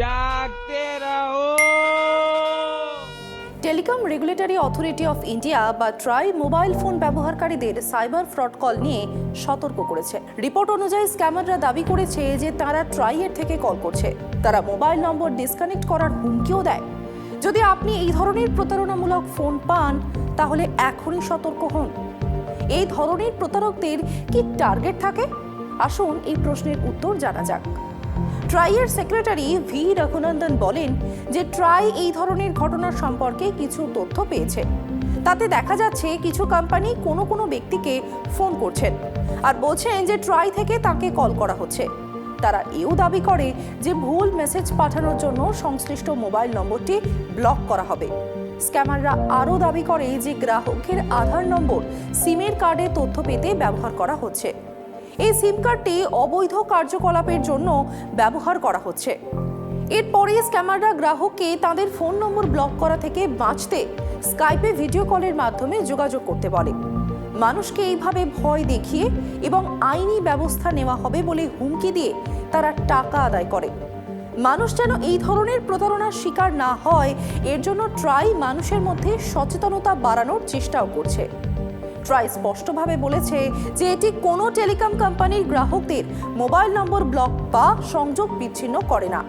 জাগতে রাহো telecom regulatory authority of India বা TRAI mobile phone ব্যবহারকারীদের সাইবার ফ্রড কল নিয়ে সতর্ক করেছে। রিপোর্ট অনুযায়ী স্ক্যামাররা দাবি করেছে যে তারা ট্রাই এর থেকে কল করছে। তারা মোবাইল নম্বর ডিসকানেক্ট করার হুমকিও দেয়। যদি আপনি এই ধরনের প্রতারণামূলক ফোন পান, তাহলে এখনই সতর্ক হন। এই ধরনের প্রতারকদের কি টার্গেট থাকে? আসুন এই প্রশ্নের উত্তর জানা যাক। ট্রাইয়ের সেক্রেটারি ভি. রঘুনন্দন বলেন যে ট্রাই এই ধরনের ঘটনার সম্পর্কে কিছু তথ্য পেয়েছে। তাতে দেখা যাচ্ছে কিছু কোম্পানি কোনো কোনো ব্যক্তিকে ফোন করছেন আর বলছেন যে ট্রাই থেকে তাকে কল করা হচ্ছে। তারা এও দাবি করে যে ভুল মেসেজ পাঠানোর জন্য সংশ্লিষ্ট মোবাইল নম্বরটি ব্লক করা হবে। স্ক্যামাররা আরও দাবি করে যে গ্রাহকের আধার নম্বর, সিমের কার্ডে তথ্য পেতে ব্যবহার করা হচ্ছে। এই সিম কার্ডটি অবৈধ কার্যকলাপের জন্য ব্যবহার করা হচ্ছে। এরপরে স্ক্যামাররা গ্রাহককে তাদের ফোন নম্বর ব্লক করা থেকে বাঁচতে স্কাইপে ভিডিও কলের মাধ্যমে যোগাযোগ করতে বলে। মানুষকে এইভাবে ভয় দেখিয়ে এবং আইনি ব্যবস্থা নেওয়া হবে বলে হুমকি দিয়ে তারা টাকা আদায় করে। মানুষ যেন এই ধরনের প্রতারণার শিকার না হয়, এর জন্য ট্রাই মানুষের মধ্যে সচেতনতা বাড়ানোর চেষ্টাও করছে। ট্রাই স্পষ্টভাবে বলেছে যে এটি কোনো টেলিকম কোম্পানির গ্রাহকদের মোবাইল নম্বর ব্লক বা সংযোগ বিচ্ছিন্ন করে না।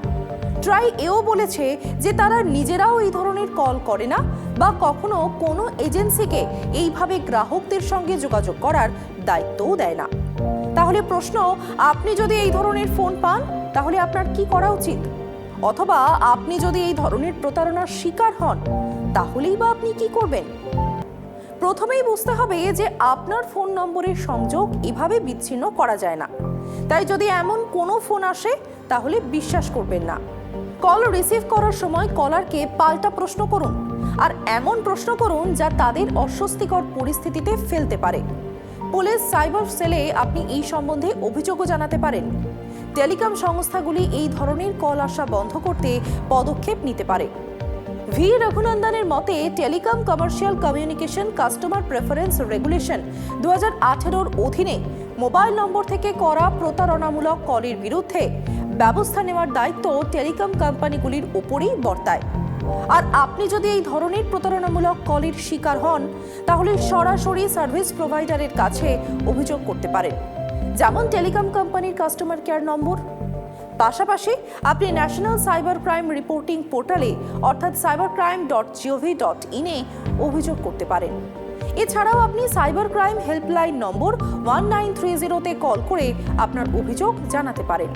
ট্রাই এও বলেছে যে তারা নিজেরাও এই ধরনের কল করে না বা কখনো কোনো এজেন্সিকে এইভাবে গ্রাহকদের সঙ্গে যোগাযোগ করার দায়িত্বও দেয় না। তাহলে প্রশ্ন, আপনি যদি এই ধরনের ফোন পান, তাহলে আপনার কি করা উচিত? অথবা আপনি যদি এই ধরনের প্রতারণার শিকার হন, তাহলেই বা আপনি কি করবেন? প্রথমেই বুঝতে হবে যে আপনার ফোন নম্বরের সংযোগ এভাবে বিচ্ছিন্ন করা যায় না। তাই যদি এমন কোনো ফোন আসে, তাহলে বিশ্বাস করবেন না। কল রিসিভ করার সময় কলারকে পাল্টা প্রশ্ন করুন আর এমন প্রশ্ন করুন যা তাদের অস্বস্তিকর পরিস্থিতিতে ফেলতে পারে। পুলিশ সাইবার সেলে আপনি এই সম্বন্ধে অভিযোগও জানাতে পারেন। টেলিকম সংস্থাগুলি এই ধরনের কল আসা বন্ধ করতে পদক্ষেপ নিতে পারে। ভি রঘুনন্দনের মতে, telecom commercial communication customer preference regulation দু হাজার অধীনে মোবাইল নম্বর থেকে করা প্রতারণামূলক কলের বিরুদ্ধে ব্যবস্থা নেওয়ার দায়িত্ব টেলিকম কোম্পানিগুলির ওপরেই বর্তায়। আর আপনি যদি এই ধরনের প্রতারণামূলক কলের শিকার হন, তাহলে সরাসরি সার্ভিস প্রোভাইডারের কাছে অভিযোগ করতে পারেন। যেমন টেলিকম কোম্পানির কাস্টমার কেয়ার নম্বর। পাশাপাশি আপনি ন্যাশনাল সাইবার ক্রাইম রিপোর্টিং পোর্টালে অর্থাৎ cyber crime dot gov dot ইনে অভিযোগ করতে পারেন। এছাড়াও আপনি cyber crime helpline number one nine three জিরোতে কল করে আপনার অভিযোগ জানাতে পারেন।